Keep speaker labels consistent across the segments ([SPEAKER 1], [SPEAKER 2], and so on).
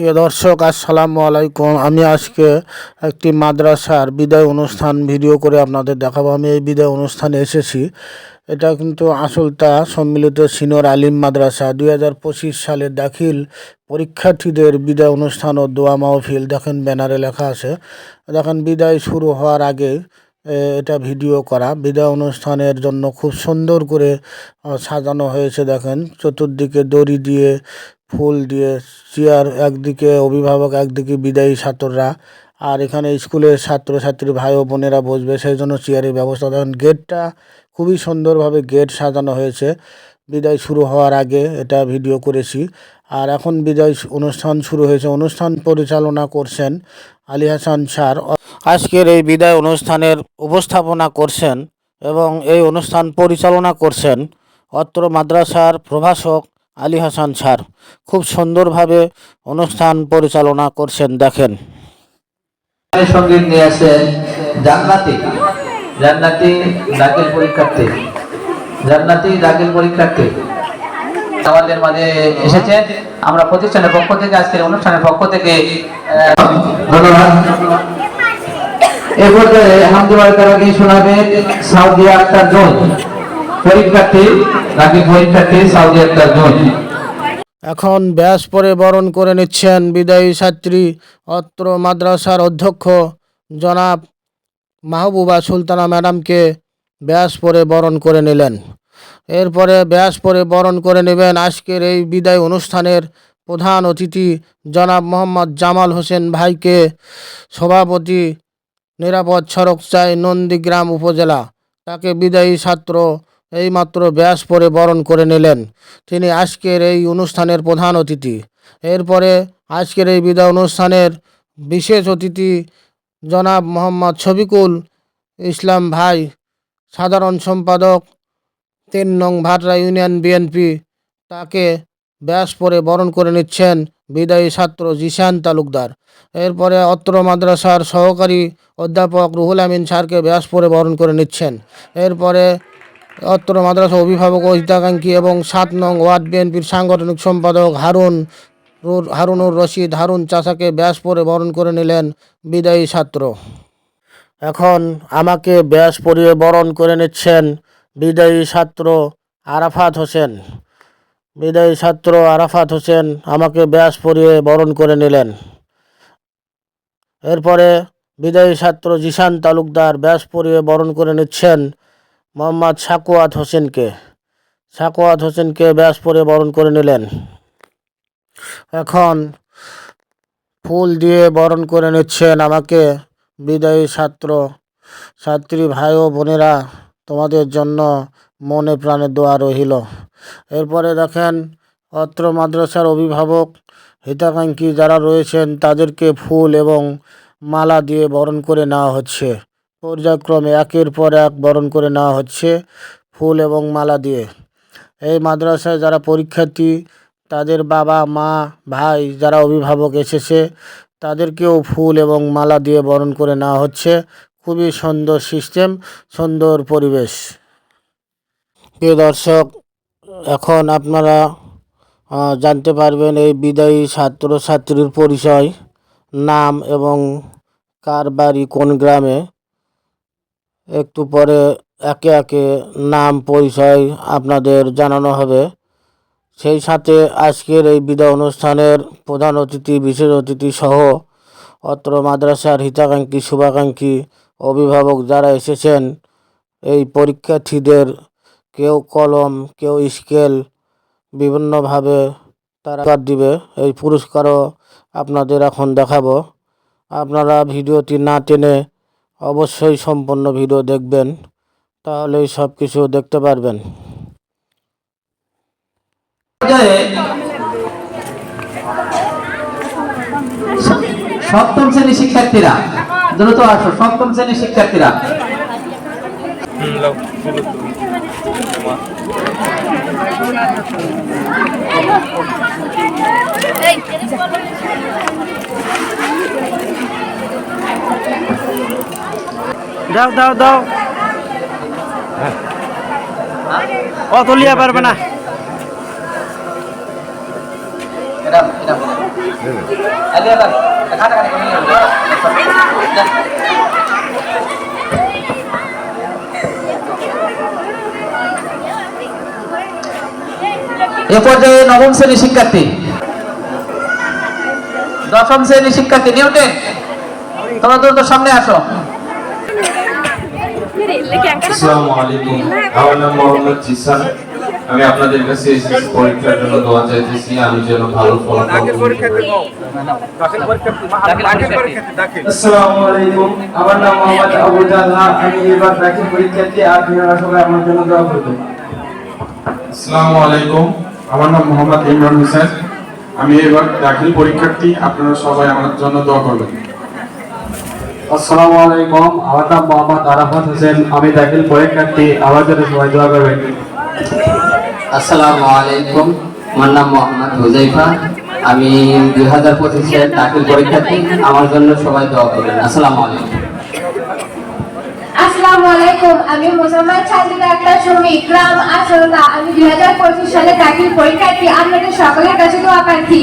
[SPEAKER 1] প্রিয় দর্শক, আসসালামু আলাইকুম। আমি আজকে একটি মাদ্রাসার বিদায় অনুষ্ঠান ভিডিও করে আপনাদের দেখাবো। আমি এই বিদায় অনুষ্ঠানে এসেছি। এটা কিন্তু আসলটা সম্মিলিত সিনিয়র আলিম মাদ্রাসা। দুই হাজার পঁচিশ সালে দাখিল পরীক্ষার্থীদের বিদায় অনুষ্ঠান ও দোয়া মাহফিল। দেখেন ব্যানারে লেখা আছে। দেখেন, বিদায় শুরু হওয়ার আগে এটা ভিডিও করা। বিদায় অনুষ্ঠানের জন্য খুব সুন্দর করে সাজানো হয়েছে। দেখেন, চতুর্দিকে দড়ি দিয়ে ফুল দিয়ে চেয়ার একদিকে, অভিভাবক একদিকে, বিদায়ী ছাত্ররা। আর এখানে স্কুলের ছাত্রছাত্রী ভাই ও বোনেরা বসবে, সেই জন্য চেয়ারের ব্যবস্থা দেখেন, গেটটা খুবই সুন্দরভাবে গেট সাজানো হয়েছে। বিদায় শুরু হওয়ার আগে এটা ভিডিও করেছি। আর এখন বিদায় অনুষ্ঠান শুরু হয়েছে। অনুষ্ঠান পরিচালনা করছেন আলী হাসান স্যার। আজকের এই বিদায় অনুষ্ঠানের উপস্থাপনা করছেন এবং এই অনুষ্ঠান পরিচালনা করছেন অত্র মাদ্রাসার প্রভাষক আলী হাসান স্যার, খুব সুন্দরভাবে অনুষ্ঠান পরিচালনা করছেন, দেখেন।
[SPEAKER 2] সংগীত নিয়ে আসেন জান্নাতি। জান্নাতি দাখিল পরীক্ষার্থী। জান্নাতি দাখিল পরীক্ষার্থী। আমাদের মাঝে এসেছেন। আমরা প্রতিষ্ঠানের পক্ষ থেকে, আজকের অনুষ্ঠানের পক্ষ থেকে ধন্যবাদ। এ পর্যায়ে হামদুল্লাহ তারাকে শোনাবে সাউদি আক্তার জোন পরীক্ষার্থী দাখিল পরীক্ষার্থী সাউদি আক্তার
[SPEAKER 1] এখন ব্যাস পরে বরণ করে নিচ্ছেন বিদায়ী ছাত্রী, অত্র মাদ্রাসার অধ্যক্ষ জনাব মাহবুবা সুলতানা ম্যাডামকে ব্যাস পরে বরণ করে নিলেন। এরপরে ব্যাস পরে বরণ করে নেবেন আজকের এই বিদায় অনুষ্ঠানের প্রধান অতিথি জনাব মোহাম্মদ জামাল হোসেন ভাইকে, সভাপতি নিরাপদ সড়ক চাই নন্দীগ্রাম উপজেলা। তাকে বিদায়ী ছাত্র এইমাত্র ব্যাস পরে বরণ করে নিলেন। তিনি আজকের এই অনুষ্ঠানের প্রধান অতিথি। এরপরে আজকের এই বিদায় অনুষ্ঠানের বিশেষ অতিথি জনাব মোহাম্মদ শফিকুল ইসলাম ভাই, সাধারণ সম্পাদক, তিন নং ভাটরা ইউনিয়ন বিএনপি তাকে ব্যাস পরে বরণ করে নিচ্ছেন বিদায়ী ছাত্র জিশান তালুকদার। এরপরে অত্র মাদ্রাসার সহকারী অধ্যাপক রুহুল আমিন স্যারকে ব্যাস পরে বরণ করে নিচ্ছেন। এরপরে অত্র মাদ্রাসা অভিভাবক ও এবং সাত নং ওয়ার্ড বিএনপির সাংগঠনিক সম্পাদক হারুন হারুনুর রশিদ। হারুন চাষাকে ব্যাস পরে বরণ করে নিলেন বিদায়ী ছাত্র। এখন আমাকে ব্যাস পরিয়ে বরণ করে নিচ্ছেন বিদায়ী ছাত্র আরাফাত হোসেন। বিদায়ী ছাত্র আরাফাত হোসেন আমাকে ব্যাস পরিয়ে বরণ করে নিলেন। এরপরে বিদায়ী ছাত্র জিশান তালুকদার ব্যাস পরিয়ে বরণ করে নিচ্ছেন মোহাম্মদ সাকুয়াত হোসেনকে। সাকুয়াত হোসেনকে ব্যাস পরে বরণ করে নিলেন। এখন ফুল দিয়ে বরণ করে নিচ্ছেন আমাকে বিদায়ী ছাত্র, ছাত্রী ভাই ও বোনেরা, তোমাদের জন্য মনে প্রাণে দোয়া রহিল এরপরে দেখেন অত্র মাদ্রাসার অভিভাবক, হিতাকাঙ্ক্ষী যারা রয়েছেন, তাদেরকে ফুল এবং মালা দিয়ে বরণ করে নেওয়া হচ্ছে। পর্যায়ক্রমে একের পর এক বরণ করে নেওয়া হচ্ছে ফুল এবং মালা দিয়ে। এই মাদ্রাসায় যারা পরীক্ষার্থী, তাদের বাবা, মা, ভাই যারা অভিভাবক এসেছে, তাদেরকেও ফুল এবং মালা দিয়ে বরণ করে নেওয়া হচ্ছে। খুবই সুন্দর সিস্টেম, সুন্দর পরিবেশ। প্রিয় দর্শক, এখন আপনারা জানতে পারবেন এই বিদায়ী ছাত্র ছাত্রীর পরিচয়, নাম এবং কার বাড়ি কোন গ্রামে একটু পরে একে একে নাম পরিচয় আপনাদের জানানো হবে। সেই সাথে আজকের এই বিদায় অনুষ্ঠানের প্রধান অতিথি, বিশেষ অতিথি সহ অত্র মাদ্রাসার হিতাকাঙ্ক্ষী, শুভাকাঙ্ক্ষী অভিভাবক যারা এসেছেন, এই পরীক্ষার্থীদের কেউ কলম, কেউ স্কেল বিভিন্নভাবে তারা দিবে। এই পুরস্কারও আপনাদের এখন দেখাবো। আপনারা ভিডিওটি না টেনে অবশ্যই সম্পূর্ণ ভিডিও দেখবেন তাহলেই সব কিছু দেখতে পারবেন।
[SPEAKER 2] সপ্তম শ্রেণির শিক্ষার্থীরা দ্রুত আসো সপ্তম শ্রেণির শিক্ষার্থীরা।
[SPEAKER 3] দাও দাও দাও। অত লিয়া পারবে না।
[SPEAKER 2] এ পর্যায়ে নবম শ্রেণির শিক্ষার্থী। দশম শ্রেণির শিক্ষার্থী নিউটেন তোমরা দ্রুত সামনে আসো।
[SPEAKER 4] আসসালামু আলাইকুম আমার নাম মোহাম্মদ জিসান। আমি আপনাদের কাছে এসএসসি পরীক্ষার জন্য দোয়া চাইতেছি। আমি যেন ভালো ফলাফল
[SPEAKER 5] আসসালামু আলাইকুম আমার নাম মোহাম্মদ আবু জাল্লাহ আমি এবার দাখিল পরীক্ষার্থী আপনারা সবাই আমার জন্য দোয়া করবেন।
[SPEAKER 4] আসসালামু আলাইকুম আমার নাম মোহাম্মদ ইমরান হোসেন। আমি এবার দাখিল পরীক্ষার্থী আপনারা সবাই আমার জন্য দোয়া করবেন।
[SPEAKER 5] আসসালামু আলাইকুম। আমার নাম মোহাম্মদ আরাফাত হোসেন। আমি দাখিল পরীক্ষার্থী। আমার জন্য সবাই দোয়া করবেন।
[SPEAKER 6] আসসালামু আলাইকুম। আমার নাম মোহাম্মদ হুজাইফা। আমি দুই হাজার পঁচিশের দাখিল পরীক্ষার্থী। আমার জন্য সবাই দোয়া করবেন। আসসালামু আলাইকুম।
[SPEAKER 7] আসসালামু আলাইকুম। আমি সুমি গ্রাম আসলতা আমি দুই হাজার পঁচিশ সালে দাখিল পরীক্ষার্থী। আপনাদের সকলের কাছে দোয়া প্রার্থী।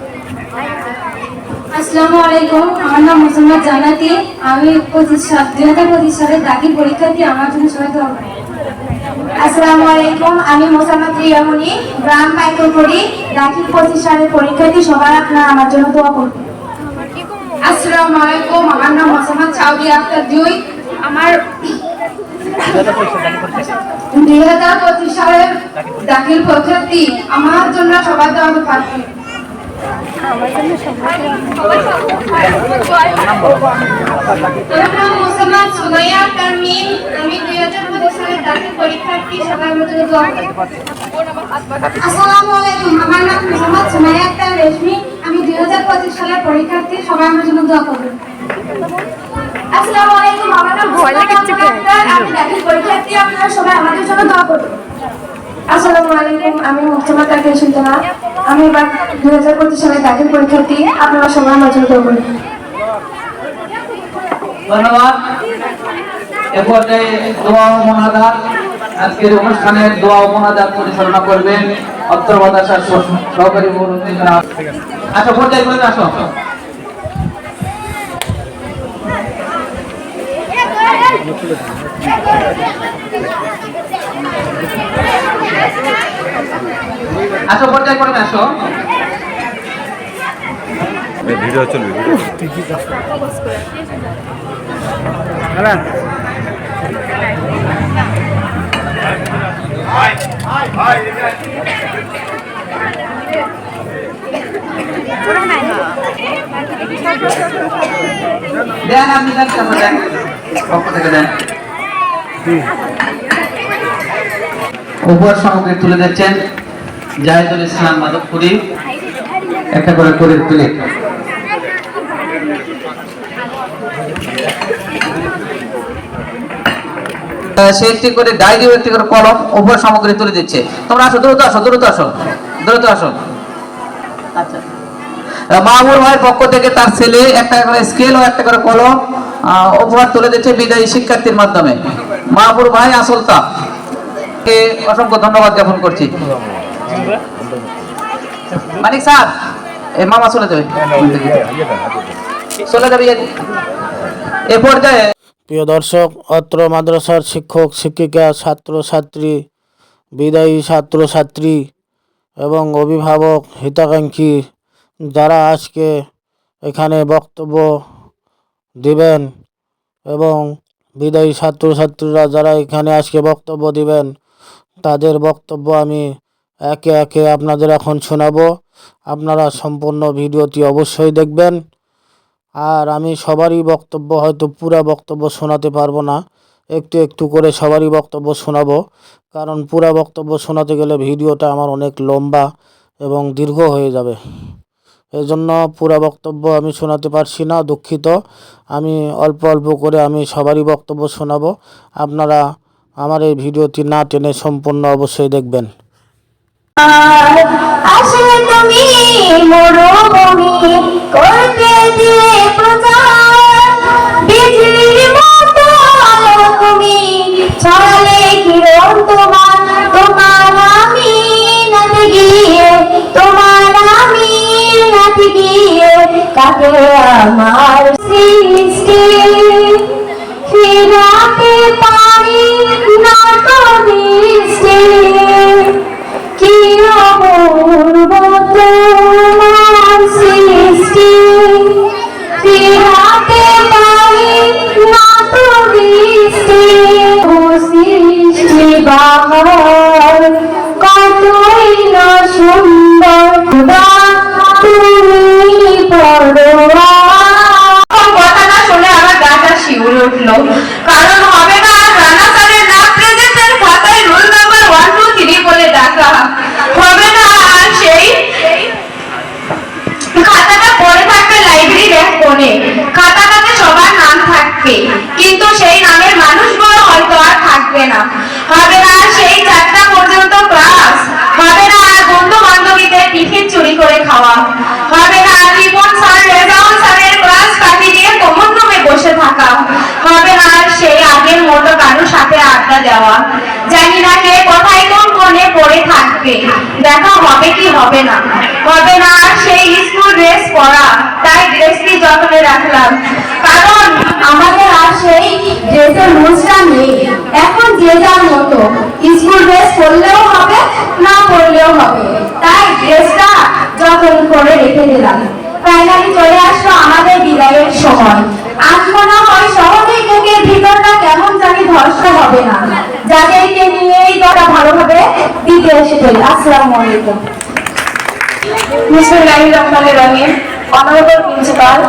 [SPEAKER 7] আসসালামু আলাইকুম। আমার নাম মোসাম্মদ জানাতি আমি দুই হাজার পঁচিশ সালে দাখিল পরীক্ষার্থী আমার জন্য সবাই দোয়া আসসালামু আলাইকুম। আমি মোসাম্মদ রিয়ামনি। গ্রাম পাইকুলপুরি দাখিল পঁচিশ সালের পরীক্ষার্থী সবাই আপনারা আমার জন্য দোয়া করবেন আসসালামু আলাইকুম। আমার নাম মোসাম্মদ চাউদি আক্তার জুই আমার দুই হাজার পঁচিশ সালের দাখিল পরীক্ষার্থী আমার জন্য সবাই দেওয়া পারছি আমি দুই হাজার পঁচিশ দাখিল পরীক্ষার্থী সবাই আমার রেশমি আমি দুই হাজার পঁচিশ পরীক্ষার্থী সবাই জন্য দোয়া করবেন আসসালামু আলাইকুম আমি দাখিল পরীক্ষার্থী আপনারা সবাই আমাদের জন্য দোয়া করবেন আসসালামু আলাইকুম আমি মুক্তমা তাকে সুলতানা আমি এবার দুই হাজার পঁচিশ দাখিল পরীক্ষার্থী আপনারা সবাই আমার জন্য করবেন
[SPEAKER 2] ধন্যবাদ এ পর্যায়ে দোয়া ও মোনাজাত আজকের অনুষ্ঠানের দোয়া ও মোনাজাত পরিচালনা করবেন অত্তর মাদ্রাসার সহ- সহকারী মুরব্বী জনাব। আচ্ছা পর্যায়ে করে আসো আসো পর্যায়ে করে আসো। দেন আপনি দেন দেন। পক্ষ থেকে দেন। উপহার সামগ্রী তুলে দিচ্ছেন জাহিদুল ইসলাম মাধবপুরি। একটা করে করে তুলে। সে একটি করে ডায়েরি একটি করে কলম উপহার সামগ্রী তুলে দিচ্ছে। তোমরা আসো দ্রুত আসো দ্রুত আসো দ্রুত আসো। আচ্ছা। মাহমুর ভাইয়ের পক্ষ থেকে তার ছেলে একটা করে স্কেল ও একটা করে কলম উপহার তুলে দিচ্ছে বিদায়ী শিক্ষার্থীর মাধ্যমে। মাহমুর ভাই আসলতা অসংখ্য ধন্যবাদ জ্ঞাপন করছি। মানিক স্যার, এ মামা চলে যাবে। চলে যাবে এ পর্যায়ে
[SPEAKER 1] প্রিয় দর্শক, অত্র মাদ্রাসার শিক্ষক, শিক্ষিকা ছাত্র ছাত্রী বিদায়ী ছাত্র ছাত্রী এবং অভিভাবক, হিতাকাঙ্ক্ষী, যারা আজকে এখানে বক্তব্য দিবেন এবং বিদায়ী ছাত্রছাত্রীরা যারা এখানে আজকে বক্তব্য দিবেন তাদের বক্তব্য আমি একে একে আপনাদের এখন শোনাবো। আপনারা সম্পূর্ণ ভিডিওটি অবশ্যই দেখবেন। আর আমি সবারই বক্তব্য হয়তো পুরা বক্তব্য শোনাতে পারব না। একটু একটু করে সবারই বক্তব্য শোনাবো। কারণ পুরা বক্তব্য শোনাতে গেলে ভিডিওটা আমার অনেক লম্বা এবং দীর্ঘ হয়ে যাবে। এই জন্য পুরো বক্তব্য আমি শোনাতে পারছি না, দুঃখিত। আমি অল্প অল্প করে আমি সবারই বক্তব্য শোনাবো। আপনারা আমার এই ভিডিওটি না টেনে সম্পূর্ণ অবশ্যই দেখবেন।
[SPEAKER 7] তোমার গিয়ে তোমার গিয়ে আমার সৃষ্টি পারি কি অপূর্ব তোমার সৃষ্টি? ফিরাতে পারি না তো দৃষ্টি ও সৃষ্টি কতই না সুন্দর সাথে আড্ডা দেওয়া জানি না কে কোথায় কোন কোণে পড়ে থাকবে। দেখা হবে কি হবে না। হবে না সেই স্কুল ড্রেস পরা। তাই ড্রেসটি যত্নে রাখলাম। কারণ আমাদের আর সেই ড্রেসের রুলসটা নেই। এখন যে যার মতো স্কুল ড্রেস পরলেও হবে, না পরলেও হবে। তাই ড্রেসটা যত্ন করে রেখে দিলাম। ফাইনালি চলে আসলো আমাদের বিদায়ের সময়। আজ মনে হয় সহজেই বুকের ভিতরটা কেমন জানি ধর্ষ হবে না। যাদেরকে নিয়ে এই দলটা ভালোভাবে দিতে এসেছে আসসালামু আলাইকুম। বিসমিল্লাহির রহমানির রহিম। Honourable principal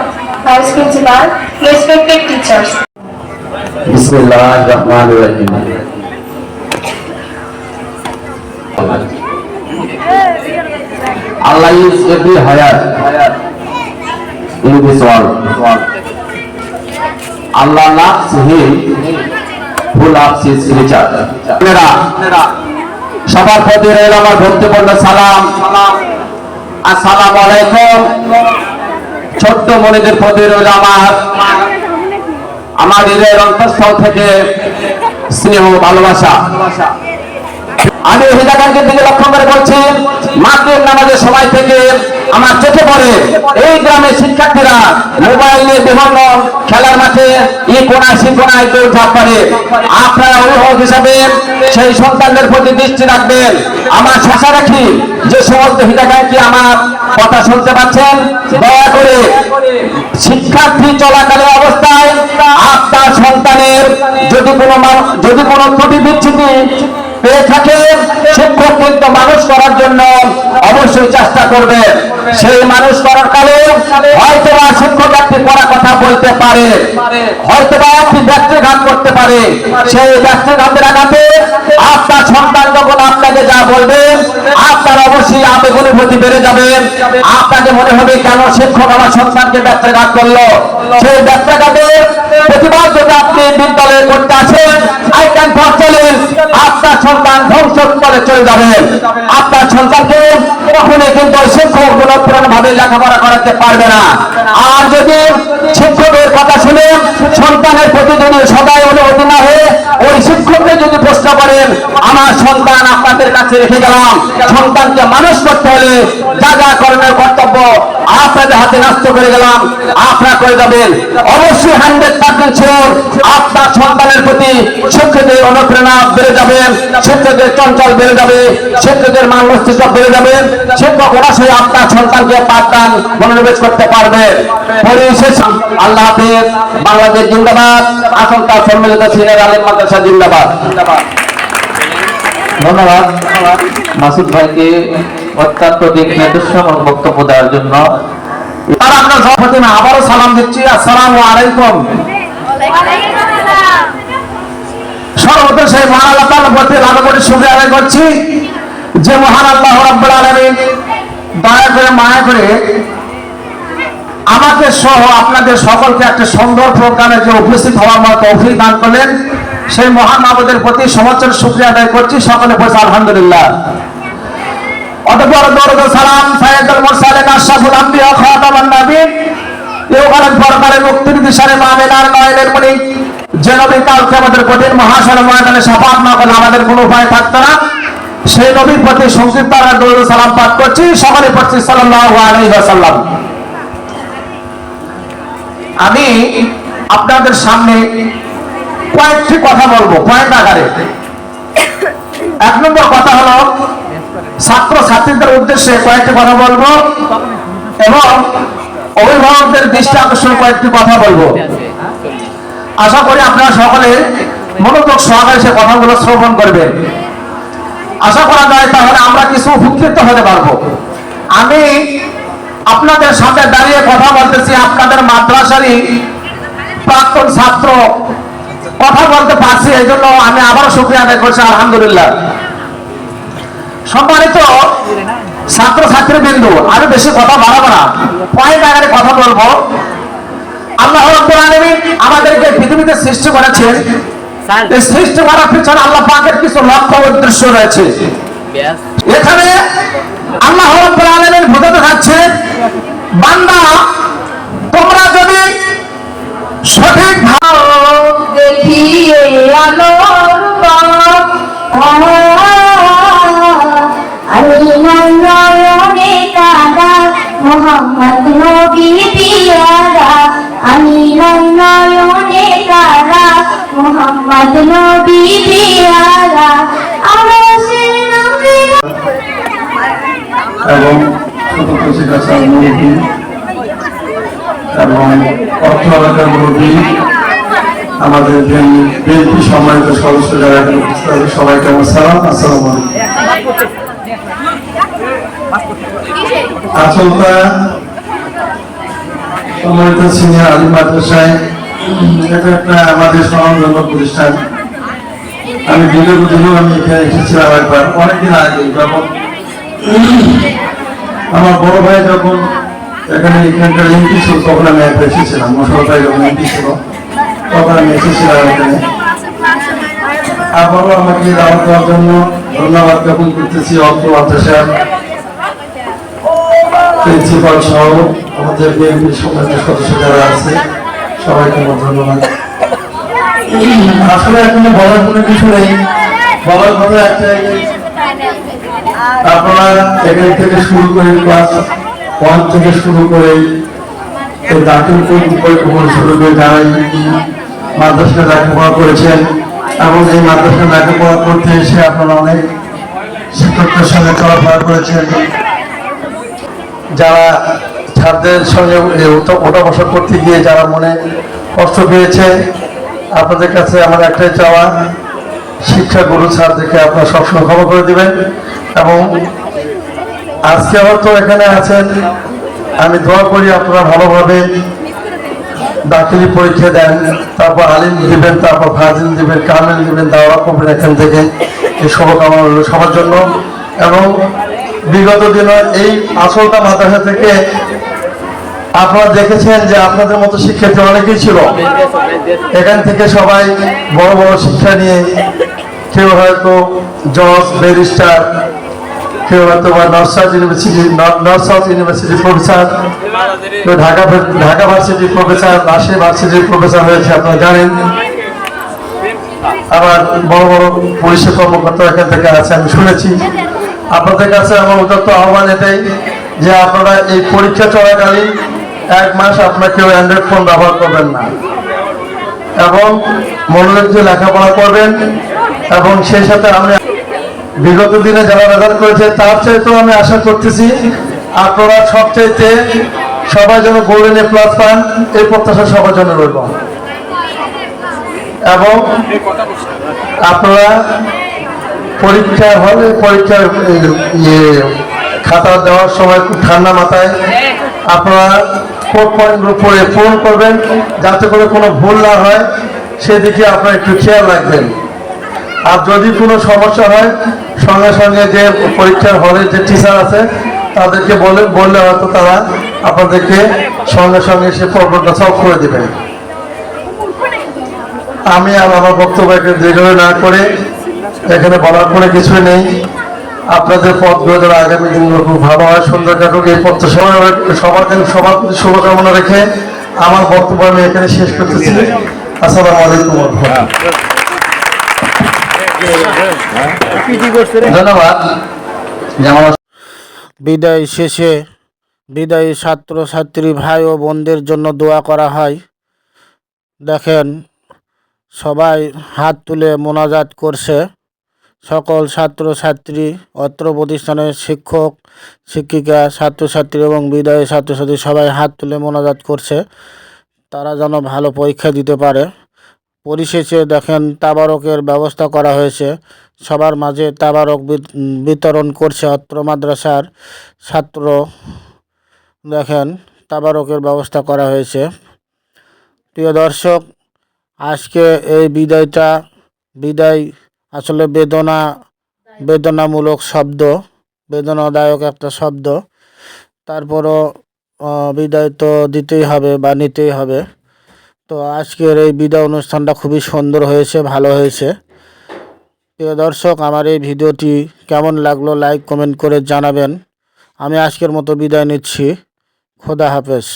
[SPEAKER 7] vice principal respected teachers
[SPEAKER 6] বিসমিল্লাহ রহমান রহিম। Allah is every higher in this world. Allah loves him সবার প্রতি রইল আমার সালাম। আলাইকুম। ছোট্ট মনিদের প্রতি রইল আমার। আমার হৃদয়ের অন্তঃস্থল থেকে স্নেহ, ভালোবাসা। আমি হিদাকারকের দিকে লক্ষ্য করে বলছি মাতৃ নামাজের সময় থেকে আমার চোখে পড়ে। এই গ্রামের শিক্ষার্থীরা মোবাইল নিয়ে বিভিন্ন খেলার মাঠে ই কোনায়, সি কোনায় দৌড়ঝাঁপ করে। আপনারা অভিভাবক হিসাবে সেই সন্তানদের প্রতি দৃষ্টি রাখবেন। আমার আশা রাখি যে সমস্ত হিতাকাঙ্ক্ষী আমার কথা শুনতে পাচ্ছেন, দয়া করে শিক্ষার্থী চলাকালীন অবস্থায় আপনার সন্তানের যদি কোনো যদি কোনো ত্রুটি বিচ্ছুতি পেয়ে থাকে, শিক্ষক কিন্তু মানুষ করার জন্য অবশ্যই চেষ্টা করবে সেই মানুষ করার কালে হয়তো বা শিক্ষক একটি করা কথা বলতে পারে হয়তো বা একটি ব্যক্তিঘাত করতে পারে। সেই ব্যক্তিঘাতের আঘাতে আপনার সন্তান যখন আপনাকে যা বলবে, আপনার অবশ্যই আবেগ অনুভূতি বেড়ে যাবে। আপনাকে মনে হবে কেন শিক্ষক আমার সন্তানকে ব্যক্তিঘাত করল? সেই ব্যক্তিঘাতে প্রতিবাদ যদি আপনি বিদ্যালয়ে করতে আসেন, আই ক্যান চলেন। আপনার সন্তান ধ্বংস করে চলে যাবে। আপনার সন্তানকে কখনোই কিন্তু শিক্ষক গুণপ্রাণ ভাবে লেখাপড়া করাতে পারবে না। আর যদি শিক্ষকের কথা শুনে সন্তানের প্রতি যদি সদাই অনুভূতি না হয়ে ওই শিক্ষককে যদি প্রশ্ন করেন, আমার সন্তান আপনাদের কাছে রেখে গেলাম। সন্তানকে মানুষ করতে হলে যা যা করণের কর্তব্য আপনাদের হাতে নষ্ট করে গেলাম। আপনারা করে যাবেন। অবশ্যই হান্ড্রেড পার্সেন্ট শিওর আপনার সন্তানের প্রতি শিক্ষকদের অনুপ্রেরণা বেড়ে যাবে শিক্ষকদের চঞ্চল বেড়ে যাবে শিক্ষকদের মান মস্তিষ্ক বেড়ে যাবে। শিক্ষক অবশ্যই আপনার সন্তানকে পাঠদান মনোনিবেশ করতে পারবে। পরিশেষ আল্লাহ হাফেজ। বাংলাদেশ জিন্দাবাদ। আশঙ্কা সম্মিলিত সিনিয়র আলেম মাদ্রাসা জিন্দাবাদ।
[SPEAKER 8] ধন্যবাদ। মাসুদ ভাইকে
[SPEAKER 1] সেই মহান করছি। যে দয়া করে, মায়া করে
[SPEAKER 6] আমাকে সহ আপনাদের সকলকে একটা সুন্দর প্রোগ্রামে যে উপস্থিত হওয়ার মতো দান করলেন। সেই মহান মাবুদের প্রতি সমাচার শুক্রিয়া আদায় করছি। সকলে বলছে, আলহামদুলিল্লাহ। আমাদের উপায় থাকতো না। সেই নবীর প্রতি সংক্ষিপ্ত সালাম পাঠ করছি। পড়ছি আমি আপনাদের সামনে কয়েকটি কথা বলব পয়েন্ট আকারে। এক নম্বর কথা হলো ছাত্র ছাত্রীদের উদ্দেশ্যে কয়েকটি কথা বলব এবং অভিভাবকদের দৃষ্টি আকর্ষণ কয়েকটি কথা বলব। আশা করি আপনারা সকলে মনোযোগ সহকারে সে কথাগুলো শ্রবণ করবেন। আশা করা যায় তাহলে আমরা কিছু উপকৃত হতে পারব। আমি আপনাদের সাথে দাঁড়িয়ে কথা বলতেছি, আপনাদের মাদ্রাসারই প্রাক্তন ছাত্র। কথা বলতে পারছি এই জন্য আমি আবারও শুক্রিয়া আদায় করছি, আলহামদুলিল্লাহ। সম্মানিত ছাত্র ছাত্রী বিন্দু আমি বেশি কথা বাড়াবো না। পয়েন্ট আকারে কথা বলব। আল্লাহ রাব্বুল আলামিন আমাদেরকে পৃথিবীতে সৃষ্টি করেছেন। এই সৃষ্টি করার পিছনে আল্লাহ পাকের কিছু লক্ষ্য উদ্দেশ্য রয়েছে। এখানে আল্লাহ রাব্বুল আলামিন বোঝাতে যাচ্ছে বান্দা তোমরা যদি সঠিক
[SPEAKER 7] মোহাম্মদ নবী পিয়ারা, আমি নয়নে দাদা মোহাম্মদ নবী পিয়ারা
[SPEAKER 9] এবং এবং অর্থ এলাকার মুরব্বী, আমাদের বিএনপি সম্মানিত সদস্য যারা এখানে উপস্থিত সবাইকে আমার সালাম, আসসালাম মাদ্রাসায় আমি এসেছিলাম একবার, অনেকদিন আগে যখন আমার বড় ভাই যখন এখানে এখানকার এমপি ছিল, তখন আমি একবার এসেছিলাম মশাল ভাই যখন এমপি ছিল, তখন আমি এসেছিলাম এখানে। আবারও আমাকে দাওয়াত দেওয়ার জন্য ধন্যবাদ জ্ঞাপন করতেছি অর্থ মাদ্রাসার প্রিন্সিপাল সহ আমাদের বিএনপির সম্মানিত সদস্য যারা আছে, সবাইকে ধন্যবাদ। আসলে এখানে বলার কোনো কিছু নেই। বলার কথা একটাই, আপনারা এখান থেকে শুরু করে ক্লাস ওয়ান থেকে শুরু করে দাখিল পরিকল্পনা শুরু করে যারা মাদ্রাসা লেখাপড়া করেছেন এবং এই মাদ্রাসা লেখাপড়া করতে এসে আপনারা অনেক শিক্ষকদের সঙ্গে চলাফেরা করেছেন। যারা ছাত্রদের সঙ্গে ওঠা বসা করতে গিয়ে যারা মনে কষ্ট পেয়েছে, আপনাদের কাছে আমার একটাই চাওয়া, শিক্ষা গুরু ছাত্রদেরকে আপনারা সবসময় ক্ষমা করে দেবেন। এবং আজকে হয়তো এখানে আছেন, আমি দোয়া করি আপনারা ভালোভাবে দাখিলি পরীক্ষা দেন, তারপর আলিম দিবেন, তারপর ফাজিল দিবেন, কামেল দিবেন দাওয়া করবেন এখান থেকে। এই শুভকামনা রইল সবার জন্য। এবং বিগত দিনে এই আসলটা মাদ্রাসা থেকে আপনারা দেখেছেন যে আপনাদের মতো শিক্ষার্থী অনেকেই ছিল। এখান থেকে সবাই বড় বড় শিক্ষা নিয়ে কেউ হয়তো জজ, ব্যারিস্টার, কেউ হয়তো বা North South University North South ইউনিভার্সিটির প্রফেসর, কেউ ঢাকা ঢাকা ভার্সিটির প্রফেসর, রাজশাহী ভার্সিটির প্রফেসর হয়েছে, আপনারা জানেন। আবার বড় বড় পুলিশ কর্মকর্তা এখান থেকে আছে, আমি শুনেছি। আপনাদের কাছে আমার উদাত্ত আহ্বান এটাই যে আপনারা এই পরীক্ষা চলাকালীন এক মাস আপনার কেউ অ্যান্ড্রয়েড ফোন ব্যবহার করবেন না। এবং মনোযোগ দিয়ে লেখাপড়া করবেন এবং সেই সাথে আমি বিগত দিনে যারা রেজাল্ট করেছে, তার চাইতেও আমি আশা করতেছি আপনারা সব চাইতে সবাই যেন গোল্ডেন এ প্লাস পান, এই প্রত্যাশা সবার জন্য রইল। এবং আপনারা পরীক্ষা হলে পরীক্ষার ইয়ে খাতা দেওয়ার সময় খুব ঠান্ডা মাথায় আপনারা পয়েন্টগুলো পূরণ করবেন, যাতে করে কোনো ভুল না হয়, সেদিকে আপনারা একটু খেয়াল রাখবেন। আর যদি কোনো সমস্যা হয়, সঙ্গে সঙ্গে যে পরীক্ষার হলে যে টিচার আছে, তাদেরকে বলে, বললে হয়তো তারা আপনাদেরকে সঙ্গে সঙ্গে সে প্রবলেমটা সলভ করে দেবেন। আমি আর আমার বক্তব্যকে দীর্ঘ না করে এখানে বলার পরে কিছু নেই। আপনাদের পথগুলো যেন আগামী দিনগুলো খুব ভালো হয়, সুন্দর কাটুক, এই পথ সবার সবার সবার প্রতি শুভকামনা রেখে আমার বক্তব্য আমি এখানে শেষ করতেছি। আসসালামু আলাইকুম
[SPEAKER 6] ধন্যবাদ।
[SPEAKER 1] বিদায় শেষে, বিদায়ী ছাত্র ছাত্রছাত্রী ভাই ও বোনদের জন্য দোয়া করা হয়। দেখেন সবাই হাত তুলে মোনাজাত করছে। সকল ছাত্রছাত্রী, অত্র প্রতিষ্ঠানের শিক্ষক, শিক্ষিকা, ছাত্রছাত্রী এবং বিদায়ী ছাত্রছাত্রী সবাই হাত তুলে মোনাজাত করছে। তারা যেন ভালো পরীক্ষা দিতে পারে। পরিশেষে দেখেন তাবারকের ব্যবস্থা করা হয়েছে। সবার মাঝে তাবারক বিত- বিতরণ করছে অত্র মাদ্রাসার ছাত্র। দেখেন তাবারকের ব্যবস্থা করা হয়েছে। প্রিয় দর্শক আজকে এই বিদায়টা, বিদায় আসলে বেদনা, বেদনামূলক শব্দ, বেদনাদায়ক একটা শব্দ। তারপরও বিদায় তো দিতেই হবে বা নিতেই হবে। তো আজকের এই বিদায় অনুষ্ঠানটা খুবই সুন্দর হয়েছে, ভালো হয়েছে। প্রিয় দর্শক, আমার এই ভিডিওটি কেমন লাগল লাইক, কমেন্ট করে জানাবেন। আমি আজকের মতো বিদায় নিচ্ছি। খোদা হাফেজ।